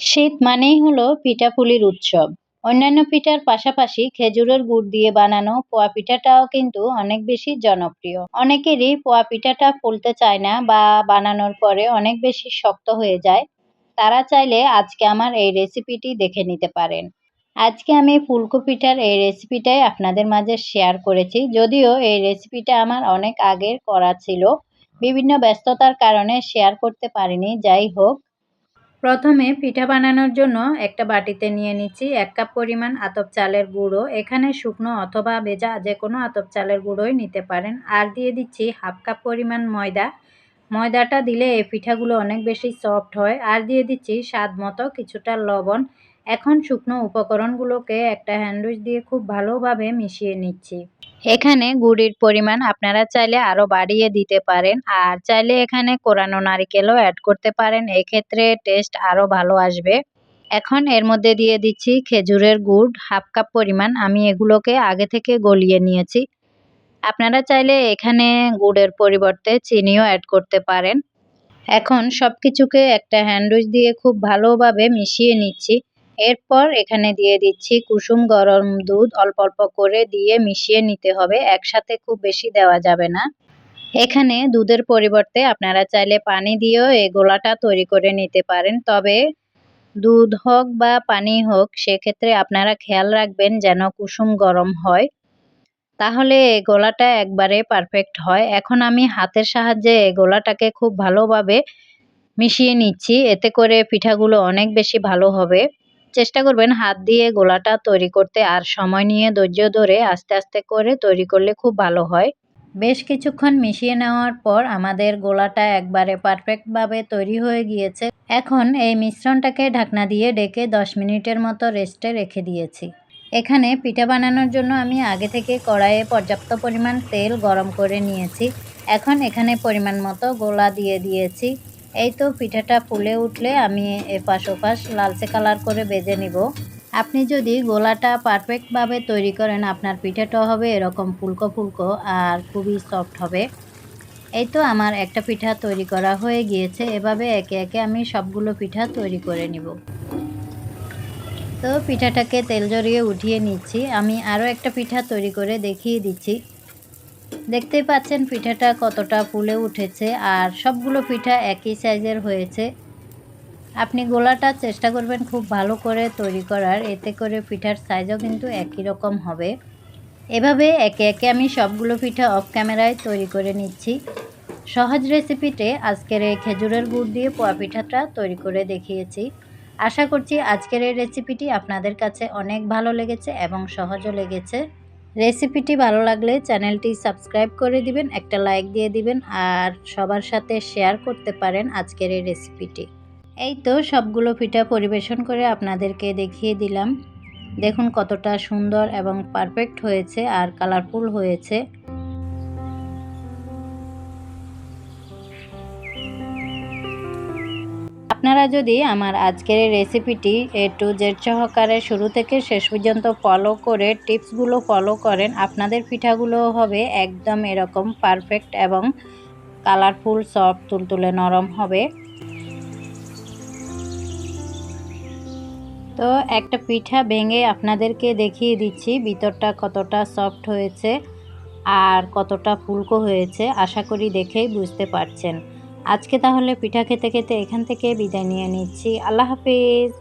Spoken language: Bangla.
শীত মানেই হলো পিঠাপুলির উৎসব। অন্যান্য পিঠার পাশাপাশি খেজুরের গুড় দিয়ে বানানো পোয়া পিঠাটাও কিন্তু অনেক বেশি জনপ্রিয়। অনেকেরই পোয়া পিঠাটা ফুলতে চায় না বা বানানোর পরে অনেক বেশি শক্ত হয়ে যায়। তারা চাইলে আজকে আমার এই রেসিপিটি দেখে নিতে পারেন। আজকে আমি ফুলকো পিঠার এই রেসিপিটাই আপনাদের মাঝে শেয়ার করেছি। যদিও এই রেসিপিটা আমার অনেক আগের করা ছিল। বিভিন্ন ব্যস্ততার কারণে শেয়ার করতে পারিনি। যাই হোক প্রথমে পিঠা বানানোর জন্য একটা বাটিতে নিয়ে নিচ্ছি এক কাপ পরিমাণ আতপ চালের গুঁড়ো। এখানে শুকনো অথবা ভেজা যে কোনো আতপ চালের গুঁড়োই নিতে পারেন। আর দিয়ে দিচ্ছি হাফ কাপ পরিমাণ ময়দা। ময়দাটা দিলে এই পিঠাগুলো অনেক বেশি সফট হয়। আর দিয়ে দিচ্ছি স্বাদ মতো কিছুটা লবণ। এখন শুকনো উপকরণগুলোকে একটা হ্যান্ডউইচ দিয়ে খুব ভালোভাবে মিশিয়ে নিচ্ছি। এখানে গুড়ির পরিমাণ আপনারা চাইলে আরও বাড়িয়ে দিতে পারেন। আর চাইলে এখানে কোরানো নারিকেলও অ্যাড করতে পারেন। এক্ষেত্রে টেস্ট আরও ভালো আসবে। এখন এর মধ্যে দিয়ে দিচ্ছি খেজুরের গুড়। হাফ কাপ পরিমাণ। আমি এগুলোকে আগে থেকে গলিয়ে নিয়েছি। আপনারা চাইলে এখানে গুড়ের পরিবর্তে চিনিও অ্যাড করতে পারেন। এখন সব কিছুকে একটা হ্যান্ডউইচ দিয়ে খুব ভালোভাবে মিশিয়ে নিচ্ছি। এরপর এখানে দিয়ে দিচ্ছি কুসুম গরম দুধ অল্প অল্প করে দিয়ে মিশিয়ে নিতে হবে, একসাথে খুব বেশি দেওয়া যাবে না। এখানে দুধের পরিবর্তে আপনারা চাইলে পানি দিয়েও এই গোলাটা তৈরি করে নিতে পারেন। তবে দুধ হোক বা পানি হোক, সেক্ষেত্রে আপনারা খেয়াল রাখবেন যেন কুসুম গরম হয়। তাহলে গোলাটা একবারে পারফেক্ট হয়। এখন আমি হাতের সাহায্যে গোলাটাকে খুব ভালোভাবে মিশিয়ে নিচ্ছি। এতে করে পিঠাগুলো অনেক বেশি ভালো হবে। চেষ্টা করবেন হাত দিয়ে গোলাটা তৈরি করতে আর সময় নিয়ে ধৈর্য ধরে আস্তে আস্তে করে তৈরি করলে খুব ভালো হয়। বেশ কিছুক্ষণ মিশিয়ে নেওয়ার পর আমাদের গোলাটা একবারে পারফেক্টভাবে তৈরি হয়ে গিয়েছে। এখন এই মিশ্রণটাকে ঢাকনা দিয়ে ডেকে দশ মিনিটের মতো রেস্টে রেখে দিয়েছি। এখানে পিঠা বানানোর জন্য আমি আগে থেকে কড়াইয়ে পর্যাপ্ত পরিমাণ তেল গরম করে নিয়েছি। এখন এখানে পরিমাণ মতো গোলা দিয়ে দিয়েছি। এই তো পিঠাটা ফুলে উঠলে আমি এপাশ ওপাশ লালচে কালার করে বেজে নিব। আপনি যদি গোলাটা পারফেক্টভাবে তৈরি করেন, আপনার পিঠাটা হবে এরকম ফুলকো ফুলকো আর খুবই সফট হবে। এই তো আমার একটা পিঠা তৈরি করা হয়ে গিয়েছে। এভাবে একে একে আমি সবগুলো পিঠা তৈরি করে নিব। তো পিঠাটাকে তেল জড়িয়ে উঠিয়ে নিচ্ছি। আমি আরও একটা পিঠা তৈরি করে দেখিয়ে দিচ্ছি। দেখতেই পাচ্ছেন পিঠাটা কতটা ফুলে উঠেছে আর সবগুলো পিঠা একই সাইজের হয়েছে। আপনি গোলাটা চেষ্টা করবেন খুব ভালো করে তৈরি করার, এতে করে পিঠার সাইজও কিন্তু একই রকম হবে। এভাবে একে একে আমি সবগুলো পিঠা অফ ক্যামেরায় তৈরি করে নিচ্ছি। সহজ রেসিপিতে আজকের এই খেজুরের গুড় দিয়ে পোয়া পিঠাটা তৈরি করে দেখিয়েছি। আশা করছি আজকের এই রেসিপিটি আপনাদের কাছে অনেক ভালো লেগেছে এবং সহজও লেগেছে। রেসিপিটি ভালো লাগলে চ্যানেলটি সাবস্ক্রাইব করে দিবেন, একটা লাইক দিয়ে দিবেন আর সবার সাথে শেয়ার করতে পারেন আজকের এই রেসিপিটি এই তো সবগুলো পিঠা পরিবেশন করে আপনাদেরকে দেখিয়ে দিলাম। দেখুন কতটা সুন্দর এবং পারফেক্ট হয়েছে আর কালারফুল হয়েছে। আপনারা যদি আমার আজকের রেসিপিটি এ টু জেড সহকারে শুরু থেকে শেষ পর্যন্ত ফলো করে টিপসগুলো ফলো করেন, আপনাদের পিঠাগুলো হবে একদম এরকম পারফেক্ট এবং কালারফুল সফট তুলতুলে নরম হবে। তো একটা পিঠা ভেঙে আপনাদেরকে দেখিয়ে দিচ্ছি ভিতরটা কতটা সফট হয়েছে আর কতটা ফুলকো হয়েছে, আশা করি দেখেই বুঝতে পারছেন। আজকে তাহলে পিঠা খেতে খেতে এখান থেকে বিদায় নিয়ে নিচ্ছি। আল্লাহ হাফিজ।